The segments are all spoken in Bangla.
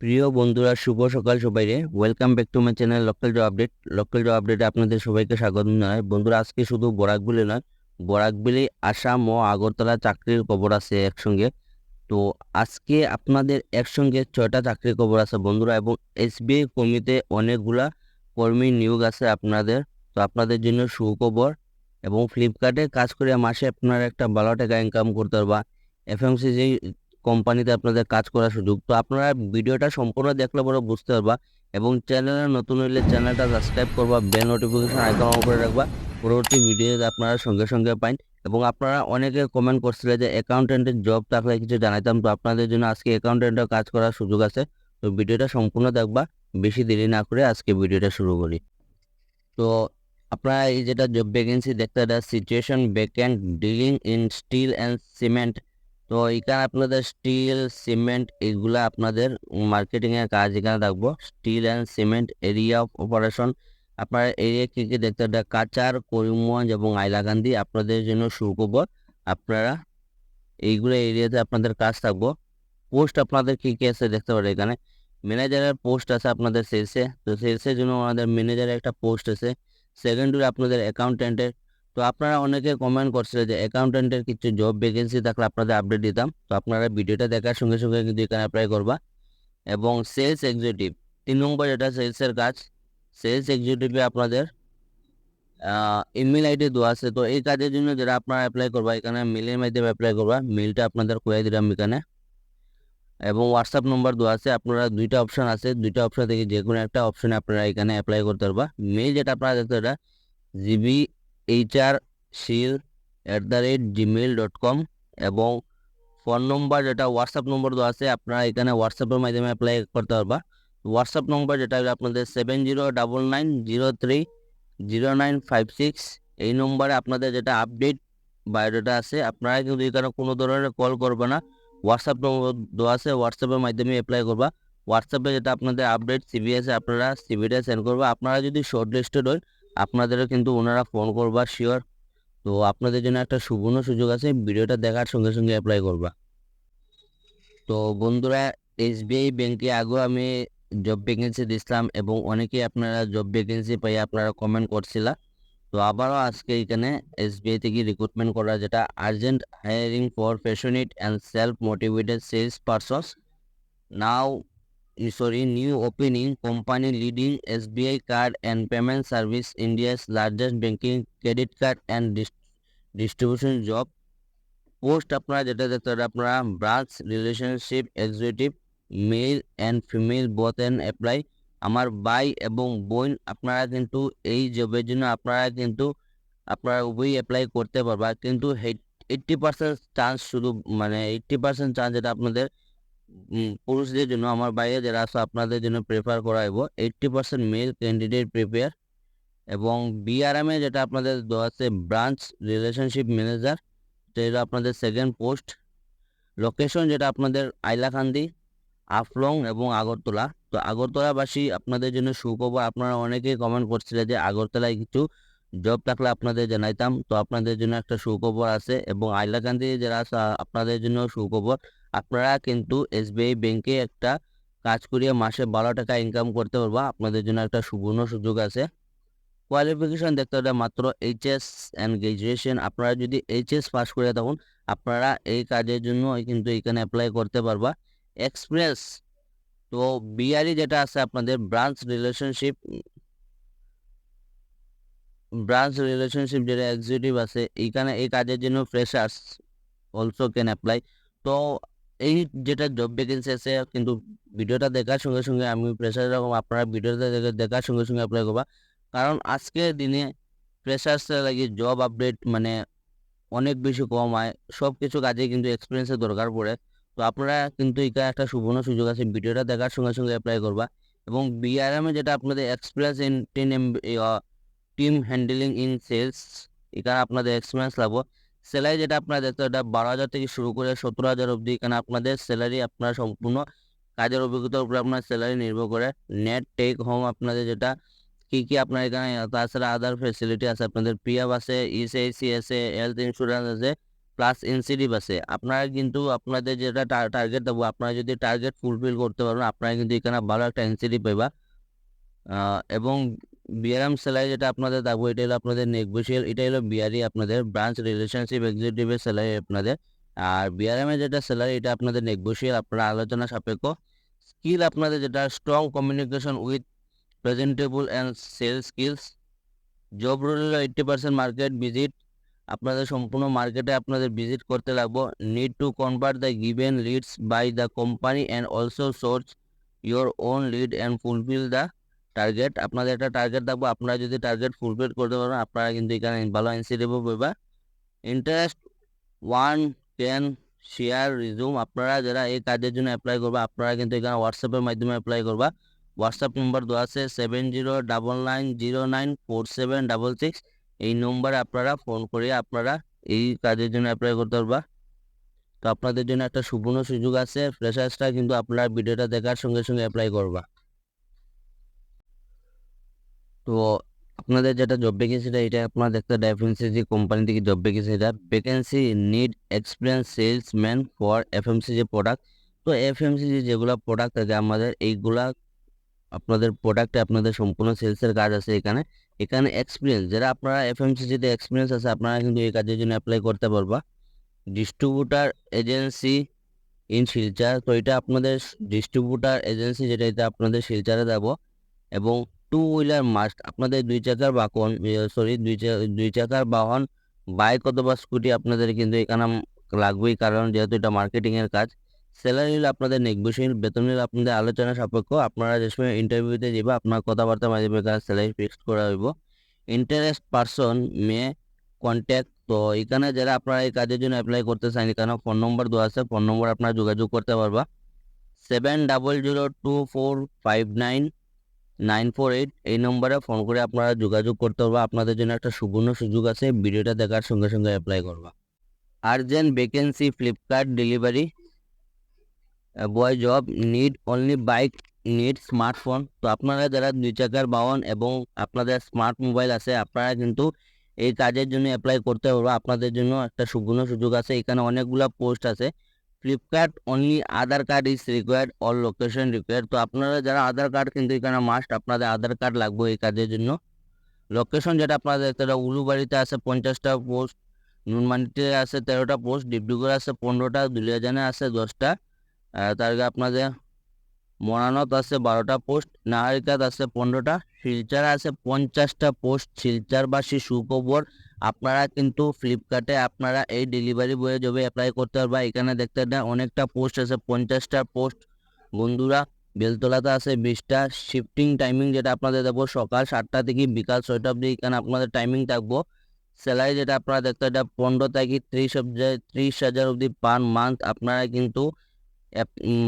প্রিয় বন্ধুরা, শুভ সকাল সবাইরে welcome back to my channel local job update local job আপডেটে আপনাদের সবাইকে স্বাগত জানাই। বন্ধুরা, আজকে শুধু বরাকবিলি নয় বরাকবিলি আসাম ও আগরতলা চাকরির খবর আছে একসঙ্গে। তো আজকে আপনাদের একসঙ্গে ছয়টা চাকরির খবর আছে বন্ধুরা, এবং এসবিআই কর্মীতে অনেকগুলা কর্মী নিয়োগ আছে আপনাদের। তো আপনাদের জন্য সুখবর, এবং ফ্লিপকার্টে কাজ করে মাসে আপনারা একটা ভালো টাকা ইনকাম করতে পারবা। এফএমসিজি কোম্পানিতে আপনাদের কাজ করার সুযোগ। তো আপনারা ভিডিওটা সম্পূর্ণ দেখলে পরে বুঝতে পারবা এবং চ্যানেলে নতুন হইলে চ্যানেলটা সাবস্ক্রাইব করবা, বেল নোটিফিকেশন আইকন করে রাখবা। পরবর্তী ভিডিও আপনারা সঙ্গে সঙ্গে পাইন এবং আপনারা অনেকে কমেন্ট করছিলেন যে অ্যাকাউন্টেন্টের জব থাকলে কিছু জানাইতাম। তো আপনাদের জন্য আজকে অ্যাকাউন্টেন্টের কাজ করার সুযোগ আছে। তো ভিডিওটা সম্পূর্ণ দেখবা, বেশি দেরি না করে আজকে ভিডিওটা শুরু করি। তো আপনারা এই যেটা জব ভ্যাকেন্সি দেখতে এটা situation vacant dealing in steel and cement তো এখানে আপনাদের স্টিল সিমেন্ট এগুলা আপনাদের মার্কেটিং এর কাজ এখানে থাকব steel and cement area of operation আপনার এরিয়া কি কি দেখতে হবে? কাচার, করিমগঞ্জ এবং আইলাকান্দি আপনাদের জন্য সুখবর। আপনারা এইগুলো এরিয়াতে আপনাদের কাজ থাকব। পোস্ট আপনাদের কী কী আছে দেখতে পারেন এখানে। ম্যানেজারের পোস্ট আছে আপনাদের সেলসে তো সেলসের জন্য আমাদের ম্যানেজারের একটা পোস্ট আছে। সেকেন্ডারি আপনাদের অ্যাকাউন্টেন্টের তো আপনারা অনেকে কমেন্ট করছিলেন যে অ্যাকাউন্টেন্টের কিছু জব ভ্যাকেন্সি থাকলে আপনাদের আপডেট দিতাম। তো আপনারা ভিডিওটা দেখার সঙ্গে সঙ্গে কিন্তু এখানে অ্যাপ্লাই করবা। এবং সেলস এক্সিকিউটিভ তিন নম্বর যেটা সেলসের কাজ। সেলস এক্সিকিউটিভে আপনাদের ইমেল আইডি দেওয়া আছে। তো এই কাজের জন্য যারা আপনারা অ্যাপ্লাই করবা, এখানে মেলের মাধ্যমে অ্যাপ্লাই করবা। মেলটা আপনাদের করে দিলাম এখানে। এবং হোয়াটসঅ্যাপ নম্বর দেওয়া আছে। আপনারা দুইটা অপশান আছে। দুইটা অপশান থেকে যে কোনো একটা অপশানে আপনারা এখানে অ্যাপ্লাই করতে পারবা। মেল যেটা আপনারা দেখতে এটা GB HR sil at the rate Gmail dot com এবং ফোন নম্বর যেটা হোয়াটসঅ্যাপ নম্বর দেওয়া আছে, আপনারা এখানে হোয়াটসঅ্যাপের মাধ্যমে অ্যাপ্লাই করতে পারবা। হোয়াটসঅ্যাপ নম্বর যেটা আপনাদের seven zero double nine zero three zero nine five six এই নম্বরে আপনাদের যেটা আপডেট বায়োডাটা আছে, আপনারা কিন্তু এখানে কোনো ধরনের কল করবে না। হোয়াটসঅ্যাপ নম্বর দেওয়া আছে হোয়াটসঅ্যাপের মাধ্যমে অ্যাপ্লাই করবা। হোয়াটসঅ্যাপে যেটা আপনাদের আপডেট সিবি আছে, আপনারা সিবিটা সেন্ড করবা। আপনারা যদি শর্ট লিস্টেড হয় আপনাদেরও কিন্তু ওনারা ফোন করবা শিওর তো আপনাদের জন্য একটা সুবর্ণ সুযোগ আছে, ভিডিওটা দেখার সঙ্গে সঙ্গে অ্যাপ্লাই করবা। তো বন্ধুরা এসবিআই ব্যাংকে আগেও আমি জব ভ্যাকেন্সি দিছিলাম এবং অনেকেই আপনারা জব ভ্যাকেন্সি পাই আপনারা কমেন্ট করছিলা। তো আবারও আজকে এখানে এসবিআই থেকে রিক্রুটমেন্ট করা, যেটা urgent hiring for passionate and self motivated sales persons now sorry new opening company leading SBI card and payment service India's largest banking credit card and dis- distribution job post আপনারা যেটা পারেন আপনারা branch, relationship, executive, male and female, both and apply. আমার ভাই এবং বোন, আপনারা কিন্তু এই জবের জন্য আপনারা কিন্তু, আপনারা উভয়ই অ্যাপ্লাই করতে পারবা। কিন্তু এইট্টি পার্সেন্ট চান্স শুধু মানে এইট্টি পার্সেন্ট চান্স যেটা আপনাদের পুরুষদের জন্য, আমার বাইরে যারা আছে, আপনাদের জন্য prefer করাইব। Eighty percent male candidate prepare এবং বিআরএমে যেটা আপনাদের দেওয়া আছে ব্রাঞ্চ রিলেশনশিপ ম্যানেজার যেটা আপনাদের সেকেন্ড পোস্ট লোকেশন যেটা আপনাদের আইলাকান্দি, আফলং এবং আগরতলা। তো আগরতলাবাসী আপনাদের জন্য সুখবর, আপনারা অনেকেই কমেন্ট করছিলেন যে আগরতলায় কিছু জব থাকলে আপনাদের জানাইতাম। তো আপনাদের জন্য একটা সুখবর আছে এবং আইলাকান্দি যারা আছে, আপনাদের জন্য সুখবর। আপনারা কিন্তু এসবিআই ব্যাংকে একটা কাজ করিয়ে মাসে বারো টাকা ইনকাম করতে পারবা। আপনাদের জন্য একটা সুবর্ণ সুযোগ আছে। কোয়ালিফিকেশন দেখতে হবে মাত্র এইচএস অ্যান্ড গ্রাজুয়েশন আপনারা যদি এইচএস পাস করে থাকুন, আপনারা এই কাজের জন্য কিন্তু এখানে অ্যাপ্লাই করতে পারবা। এক্সপ্রেস তো বিআরই যেটা আছে আপনাদের ব্রাঞ্চ রিলেশনশিপ ব্রাঞ্চ রিলেশনশিপ যেটা এক্সিকিউটিভ আছে, এইখানে এই কাজের জন্য ফ্রেশার্স অলসো ক্যান অ্যাপ্লাই তো এই যেটা জব ভ্যাকেন্সি আছে, কিন্তু ভিডিওটা দেখার সঙ্গে সঙ্গে আমি প্রেশার রকম আপনারা ভিডিওটা দেখে দেখার সঙ্গে সঙ্গে অ্যাপ্লাই করবা কারণ আজকের দিনে ফ্রেশার্সের লাগে জব আপডেট মানে অনেক বেশি কম হয় সব কিছু কাজে কিন্তু এক্সপিরিয়েন্সের দরকার পড়ে। তো আপনারা কিন্তু এখানে একটা সুবর্ণ সুযোগ আছে, ভিডিওটা দেখার সঙ্গে সঙ্গে অ্যাপ্লাই করবা। এবং বিআরএমে যেটা আপনাদের experience in ten M team handling in sales এখানে আপনাদের এক্সপিরিয়েন্স লাগবো। স্যালারি যেটা আপনারা দেখতে এটা বারো হাজার থেকে শুরু করে সতেরো হাজার অবধি। এখানে আপনাদের স্যালারি আপনার সম্পূর্ণ কাজের অভিজ্ঞতার উপরে আপনার স্যালারি নির্ভর করে। নেট টেক হোম আপনাদের যেটা, কি কি আপনার এখানে, তাছাড়া আদার ফেসিলিটি আছে, আপনাদের পিএফ আছে ইসিআইসি আছে হেলথ ইন্স্যুরেন্স আছে প্লাস ইনসেন্টিভ আছে। আপনারা কিন্তু আপনাদের যেটা টার্গেট দেবো, আপনারা যদি টার্গেট ফুলফিল করতে পারবেন, আপনারা কিন্তু এখানে ভালো একটা ইনসেন্টিভ পাইবা। এবং বিআরএম স্যালারি যেটা আপনাদের দেবো, এটা হলো আপনাদের নেগোসিয়াল এটা হলো বিআরই আপনাদের ব্রাঞ্চ রিলেশনশিপ এক্সিকিউটিভের স্যালারি আপনাদের। আর বিআরএম এর যেটা স্যালারি এটা আপনাদের নেগোসিয়াল আপনারা আলোচনা সাপেক্ষ। স্কিল আপনাদের যেটা strong communication with presentable and sell skills job role হলো এইট্টি পার্সেন্ট মার্কেট ভিজিট আপনাদের সম্পূর্ণ মার্কেটে আপনাদের ভিজিট করতে লাগবো। Need to convert the given leads by the company and also source your own lead and fulfil the target আপনাদের একটা টার্গেট থাকব আপনারা যদি টার্গেট ফুলফিল করতে পারেন, আপনারা কিন্তু এখানে ভালো ইনসেন্টিভও পাবা interest one then share resume আপনারা যারা এই কাজের জন্য অ্যাপ্লাই করবা, আপনারা কিন্তু এখানে হোয়াটসঅ্যাপের মাধ্যমে অ্যাপ্লাই করবা। হোয়াটসঅ্যাপ নম্বর দেওয়া আছে seven zero double nine zero nine four seven double six এই নম্বরে আপনারা ফোন করে আপনারা এই কাজের জন্য অ্যাপ্লাই করতে পারবা। তো আপনাদের জন্য একটা সুবর্ণ সুযোগ আছে ফ্রেশার্সটা কিন্তু আপনারা ভিডিওটা দেখার সঙ্গে সঙ্গে অ্যাপ্লাই করবা। তো আপনাদের যেটা জব ভ্যাকেন্সিটা এটা আপনারা দেখতে ডেফিনেন্সি যে কোম্পানি থেকে জব ভ্যাকেন্সি এটা vacancy need experience salesman for FMC যে প্রোডাক্ট তো এফএমসি যে যেগুলো প্রোডাক্ট থাকে আমাদের এইগুলা আপনাদের প্রোডাক্টে আপনাদের সম্পূর্ণ সেলসের কাজ আছে এখানে। এখানে এক্সপিরিয়েন্স যারা আপনারা এফএমসি যেটা এক্সপিরিয়েন্স আছে, আপনারা কিন্তু এই কাজের জন্য অ্যাপ্লাই করতে পারবা। ডিস্ট্রিবিউটার এজেন্সি ইন শিলচার তো এটা আপনাদের ডিস্ট্রিবিউটার এজেন্সি যেটা এটা আপনাদের শিলচারে দেবো এবং টু হুইলার মাস্ট আপনাদের দুই চাকার বাহন সরি দুই দুই চাকার বাহন বাইক অথবা স্কুটি আপনাদের কিন্তু এখানে লাগবেই, কারণ যেহেতু এটা মার্কেটিংয়ের কাজ। স্যালারি হলো আপনাদের নেগোসিয়েশন বেতন হলো আপনাদের আলোচনা সাপেক্ষ, আপনারা যে সময় ইন্টারভিউতে যাবে আপনার কথাবার্তা মাঝে এখানে স্যালারি ফিক্সড করা হইব। ইন্টারেস্ট পারসন মে কন্ট্যাক্ট তো এখানে যারা আপনারা এই কাজের জন্য অ্যাপ্লাই করতে চান, এখানে ফোন নম্বর দেওয়া আছে ফোন নম্বর আপনারা যোগাযোগ করতে পারবা। Seven double zero two four five nine nine four eight এই নম্বরে ফোন করে আপনারা যোগাযোগ করতে পারবা। আপনাদের জন্য একটা সুবর্ণ সুযোগ আছে, ভিডিওটা দেখার সঙ্গে সঙ্গে অ্যাপ্লাই করবা। Urgent vacancy Flipkart delivery boy job need only bike need smartphone তো আপনারা যারা দুই চাকার বাহন এবং আপনাদের স্মার্ট মোবাইল আছে, আপনারা কিন্তু এই কাজের জন্য অ্যাপ্লাই করতে পারব। আপনাদের জন্য একটা সুবর্ণ সুযোগ আছে। এখানে অনেকগুলা পোস্ট আছে। Flipkart only Aadhaar card is required all location required তো আপনারা যারা আধার কার্ড কিন্তু এখানে মাস্ট আপনাদের আধার কার্ড লাগবে এই কাজের জন্য। লোকেশন যেটা আপনাদের দেখতে উলুবাড়িতে আছে পঞ্চাশটা পোস্ট নুনমানিতে আছে তেরোটা পোস্ট ডিব্রুগড় আছে পনেরোটা, দুলিয়াজানে আছে দশটা তার আগে আপনাদের মরানত আছে বারোটা পোস্ট নাহারিকাত আছে পনেরোটা, শিলচার আছে পঞ্চাশটা পোস্ট শিলচারবাসী সুখবর আপনারা কিন্তু ফ্লিপকার্টে আপনারা এই ডেলিভারি বয়ে জবে অ্যাপ্লাই করতে পারবা এখানে দেখতে পারেন অনেকটা পোস্ট আছে, পঞ্চাশটা পোস্ট বন্ধুরা, বেলতলাতে আছে বিশটা। শিফটিং টাইমিং যেটা আপনাদের দেবো, সকাল সাতটা থেকে বিকাল ছয়টা অবধি এখানে আপনাদের টাইমিং থাকব। স্যালারি যেটা আপনারা দেখতে এটা পনেরো থেকে ত্রিশ ত্রিশ হাজার অবধি পার মান্থ আপনারা কিন্তু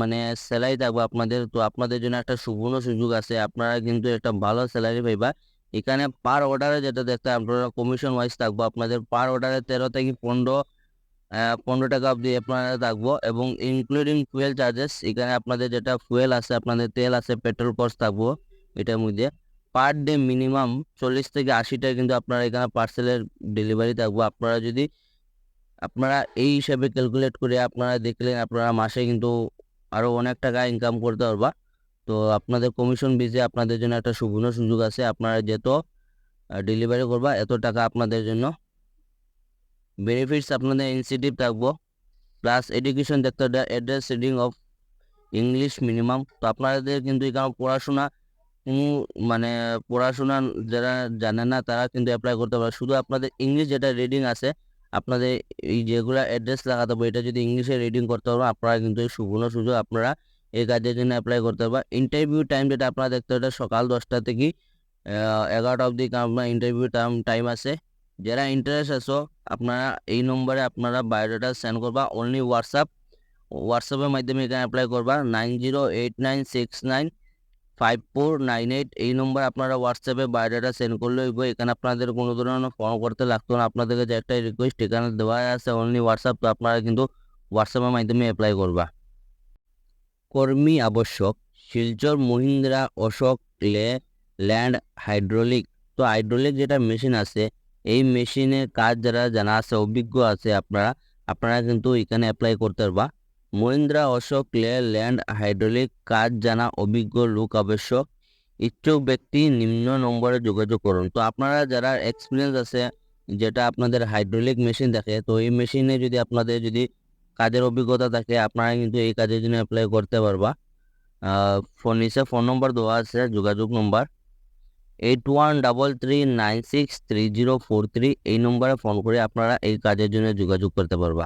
মানে স্যালারি থাকবে আপনাদের। তো আপনাদের জন্য একটা সুবর্ণ সুযোগ আছে, আপনারা কিন্তু একটা ভালো স্যালারি পাইবা। এখানে পার অর্ডারে যেটা দেখতে আপনারা কমিশন ওয়াইজ থাকব। আপনাদের পার অর্ডারে তেরো থেকে পনেরো পনেরো টাকা অবধি আপনারা থাকব এবং ইনক্লুডিং ফুয়েল চার্জেস এখানে আপনাদের যেটা ফুয়েল আছে, আপনাদের তেল আছে পেট্রোল কস্ট থাকব এটার মধ্যে। পার ডে মিনিমাম চল্লিশ থেকে আশিটা কিন্তু আপনারা এখানে পার্সেলের ডেলিভারি থাকব। আপনারা যদি, আপনারা এই হিসাবে ক্যালকুলেট করে আপনারা দেখলেন, আপনারা মাসে কিন্তু আরও অনেক টাকা ইনকাম করতে পারবা। তো আপনাদের কমিশন বেজে আপনাদের জন্য একটা সুবর্ণ সুযোগ আছে, আপনারা যত ডেলিভারি করবা, এত টাকা আপনাদের জন্য বেনিফিটস আপনাদের ইনসেন্টিভ থাকব। প্লাস এডুকেশন দেখতে address reading of English minimum তো আপনাদের কিন্তু এখানে পড়াশোনা মানে পড়াশোনা যারা জানে না, তারা কিন্তু অ্যাপ্লাই করতে পারে শুধু আপনাদের ইংলিশ যেটা রিডিং আছে, আপনাদের এই যেগুলো অ্যাড্রেস লাগাতে হবে, এটা যদি ইংলিশে রিডিং করতে পারবেন আপনারা কিন্তু এই সুবর্ণ সুযোগ আপনারা এই কাজের জন্য অ্যাপ্লাই করতে পারবেন ইন্টারভিউ টাইম যেটা আপনারা দেখতে হবে সকাল দশটা থেকে এগারোটা অবধি আপনার ইন্টারভিউ টাইম টাইম আছে। যারা ইন্টারেস্ট আছো, আপনারা এই নম্বরে আপনারা বায়োডাটা সেন্ড করবা। অনলি হোয়াটসঅ্যাপ হোয়াটসঅ্যাপের মাধ্যমে এখানে অ্যাপ্লাই করবা। Nine zero eight nine six nine five four nine eight এই নম্বর আপনারা হোয়াটসঅ্যাপে বায়োডাটা সেন্ড করলে হইব। এখানে আপনাদের কোনো ধরনের ফর্ম করতে লাগতো না। আপনাদেরকে যে একটা রিকোয়েস্ট এখানে দেওয়া আছে। অনলি হোয়াটসঅ্যাপ তো আপনারা কিন্তু হোয়াটসঅ্যাপের মাধ্যমে অ্যাপ্লাই করবা। কর্মী আবশ্যক, শিলচর মহিন্দ্রা অশোক লে, ল্যান্ড হাইড্রোলিক। তো হাইড্রোলিক যেটা মেশিন আছে, এই মেশিনের কাজ যারা জানা আছে, অভিজ্ঞ আছে আপনারা আপনারা কিন্তু এখানে অ্যাপ্লাই করতে পারবা। মহিন্দ্রা অশোক লে, ল্যান্ড হাইড্রোলিক কাজ জানা অভিজ্ঞ লোক আবশ্যক, ইচ্ছুক ব্যক্তি নিম্ন নম্বরে যোগাযোগ করুন। তো আপনারা যারা এক্সপিরিয়েন্স আছে, যেটা আপনাদের হাইড্রোলিক মেশিন দেখে, তো এই মেশিনে যদি আপনাদের যদি কাজের অভিজ্ঞতা থাকে, আপনারা কিন্তু এই কাজের জন্য অ্যাপ্লাই করতে পারবা। ফোন নিচে ফোন নম্বর দেওয়া আছে, যোগাযোগ number eight one double three nine six three zero four three এই নম্বরে ফোন করে আপনারা এই কাজের জন্য যোগাযোগ করতে পারবা।